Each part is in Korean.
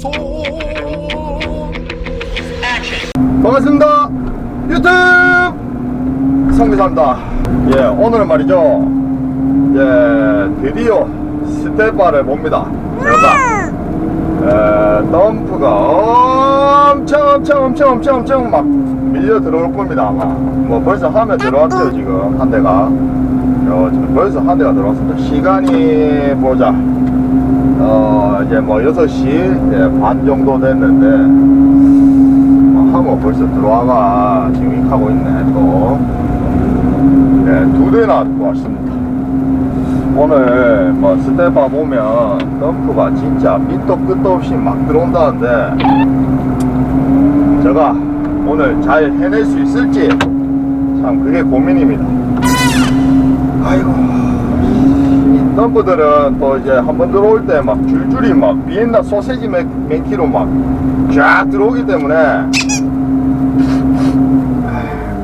손 반갑습니다. 유튜브! 성기사입니다. 예 오늘은 말이죠. 예 드디어 스테바를 봅니다. 제가 에, 덤프가 엄청 엄청 엄청 엄청 엄청 막 밀려 들어올 겁니다 아마. 뭐 벌써 한대 들어왔죠 지금 한 대가. 어, 지금 벌써 한 대가 들어왔습니다. 시간이 보자 어 이제 뭐 6시 예, 반 정도 됐는데 하고 벌써 들어와가 지금 하고 있네 또. 네, 두 대나 왔습니다. 오늘 뭐 스테파 보면 덤프가 진짜 밑도 끝도 없이 막 들어온다는데 제가 오늘 잘 해낼 수 있을지 참 그게 고민입니다. 아이고 이 덤프들은 또 이제 한 번 들어올 때 막 줄줄이 막 비엔나 소세지 킬로 막 쫙 들어오기 때문에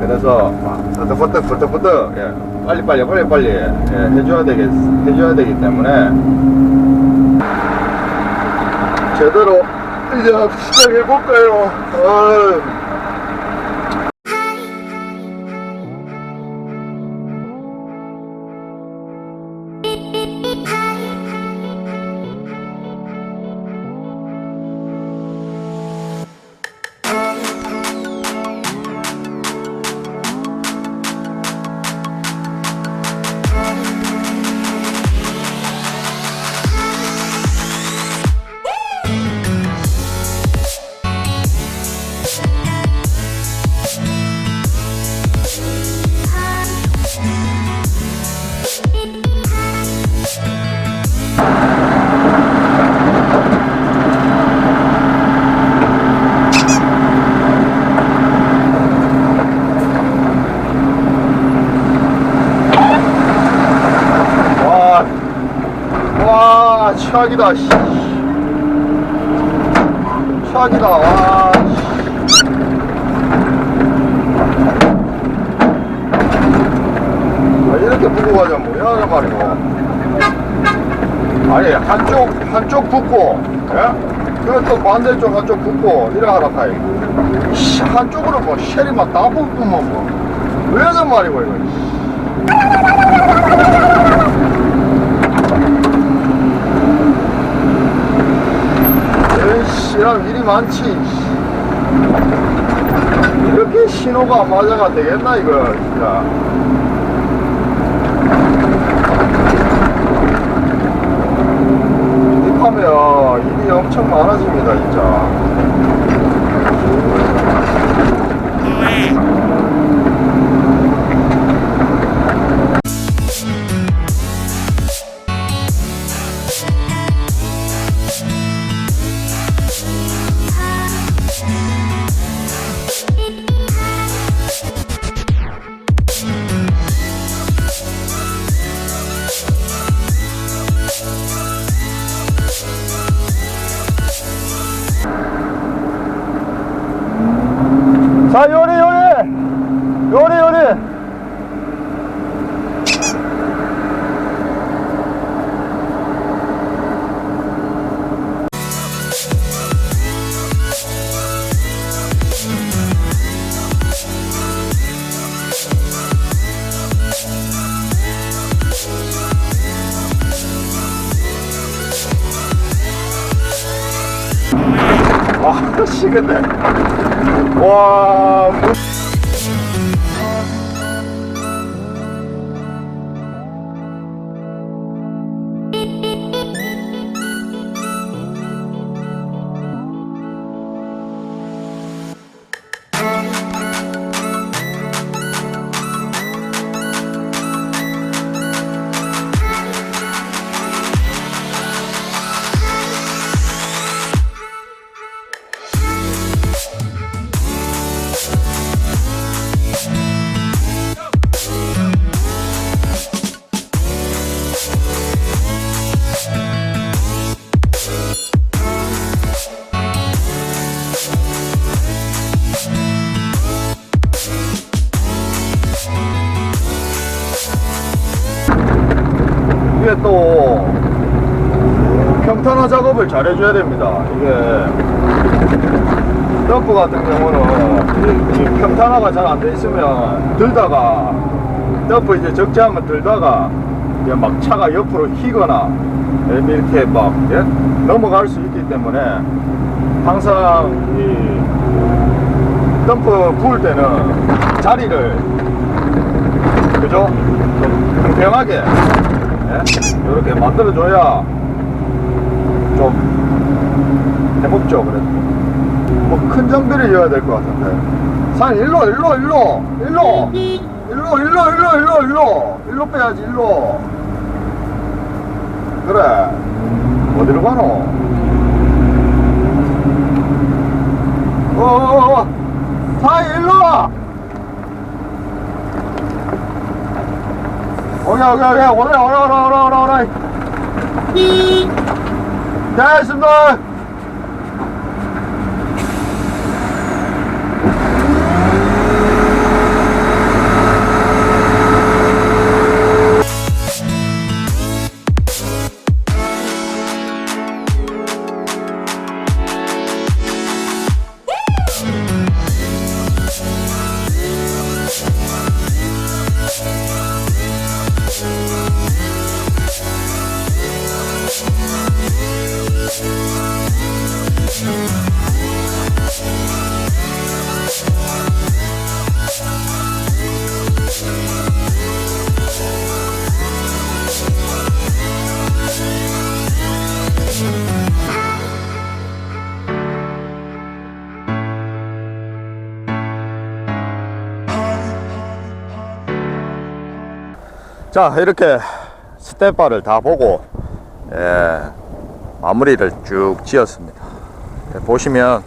그래서 막 버떡버떡 버떡버떡 예, 빨리빨리 빨리빨리 예, 해줘야 되겠 해줘야 되기 때문에 제대로 이제 시작해 볼까요? 아유. 와, 최악이다, 씨. 최악이다, 와. 씨. 아, 이렇게 붙고 가자, 뭐야, 말이고. 아니, 한쪽, 한쪽 붙고, 예? 그또 반대쪽 한쪽 붙고, 이래 하라 카이. 씨, 한쪽으로 뭐, 쉘이 막다 붙으면 뭐. 왜 하는 말이고, 이거. 씨. 에이씨랑 일이 많지. 이렇게 신호가 안 맞아가 되겠나, 이거, 진짜. 입하면 일이 엄청 많아집니다, 진짜. 자, 요리, 요리! 요리, 요리! 아, 시겠네. 와, 또 평탄화 작업을 잘 해줘야 됩니다. 이게 덤프 같은 경우는 평탄화가 잘 안 돼 있으면 들다가 덤프 이제 적재하면 들다가 막 차가 옆으로 휘거나 이렇게 막 예? 넘어갈 수 있기 때문에 항상 이 덤프 부을 때는 자리를 그죠? 좀 평평하게 예? 이렇게 만들어줘야 좀 해먹죠 그래도. 뭐 큰 장비를 이어야 될 것 같은데. 산 일로 일로 일로 일로. 일로 일로 일로 일로 일로. 일로 빼야지 일로. 그래. 어디로 가노? 어어어 사이 일로 와 오케이 오케이 오케이 오라 오라 오라 오라 오라 오라 됐습니다 자 이렇게 스텝바를 다 보고 예, 마무리를 쭉 지었습니다. 네, 보시면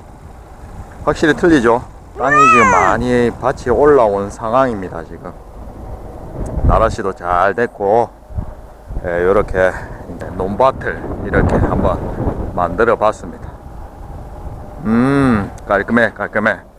확실히 틀리죠? 땅이 지금 많이 밭이 올라온 상황입니다 지금. 나라시도 잘 됐고 예, 이렇게 논밭을 이렇게 한번 만들어 봤습니다. 음 깔끔해 깔끔해